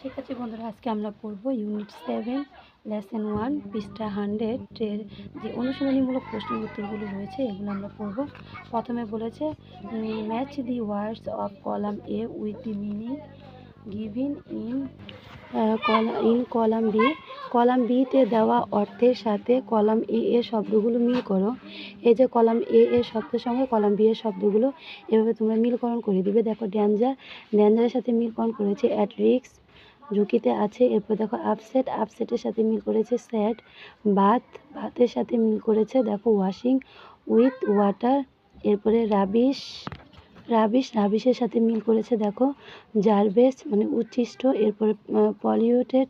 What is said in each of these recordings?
শিক্ষার্থী বন্ধুরা, আজকে আমরা পড়ব ইউনিট সেভেন লেসন ওয়ান পৃষ্ঠা হান্ড্রেড এর যে অনুশীলনীমূলক প্রশ্নের উত্তরগুলো রয়েছে, এগুলো আমরা পড়ব। প্রথমে বলেছে match the words of column A with the meaning given in in column B column বিতে দেওয়া অর্থের সাথে কলাম এ এর শব্দগুলো মিল করো। এই যে কলাম এ এর শব্দের সঙ্গে কলাম বি এর শব্দগুলো এভাবে তোমরা মিলকরণ করে দিবে। দেখো ড্যাঞ্জার ড্যাঞ্জারের সাথে মিলকরণ করেছে অ্যাট রিক্স ঝুঁকিতে আছে। এরপর দেখো আপসেট আপসেটের সাথে মিল করেছে স্যাট বাথ বাথের সাথে মিল করেছে দেখো ওয়াশিং উইথ ওয়াটার এরপরে রাবিশ রাবিশ রাবিশের সাথে মিল করেছে দেখো জারবেস মানে উচ্ছিষ্ট, এরপরে পলিউটেড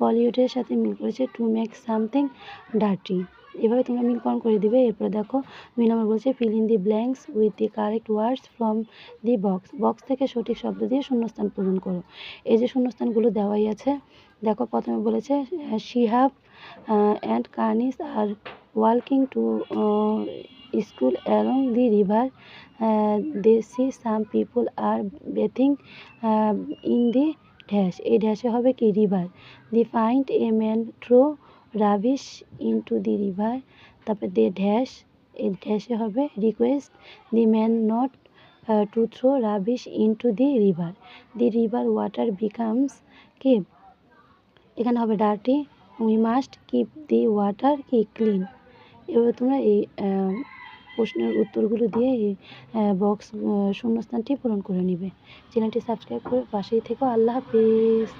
পলিউটের সাথে মিল করেছে টু মেক সামথিং ডার্টি এভাবে তোমরা মিলকরণ করে দিবে। এরপরে দেখো, দুই নম্বর বলছে fill in the blanks with the correct words from the box box থেকে সঠিক শব্দ দিয়ে শূন্যস্থান পূরণ করো। এই যে শূন্যস্থানগুলো দেওয়াই আছে, দেখো প্রথমে বলেছে Shihab and Karnis are working to school along the river they see some people are bathing in the dash এই ড্যাশে হবে কি? River the find a man throw rubbish into the river তারপর দে ড্যাশ এই ড্যাশে হবে request the man not to throw rubbish into the river the river water becomes কি? এখানে হবে dirty we must keep the water কি? Clean এভাবে তোমরা এই প্রশ্নের উত্তরগুলো দিয়ে এই বক্স শূন্যস্থানটি পূরণ করে নিবে। চ্যানেলটি সাবস্ক্রাইব করে পাশেই থেকো। আল্লাহ হাফিজ।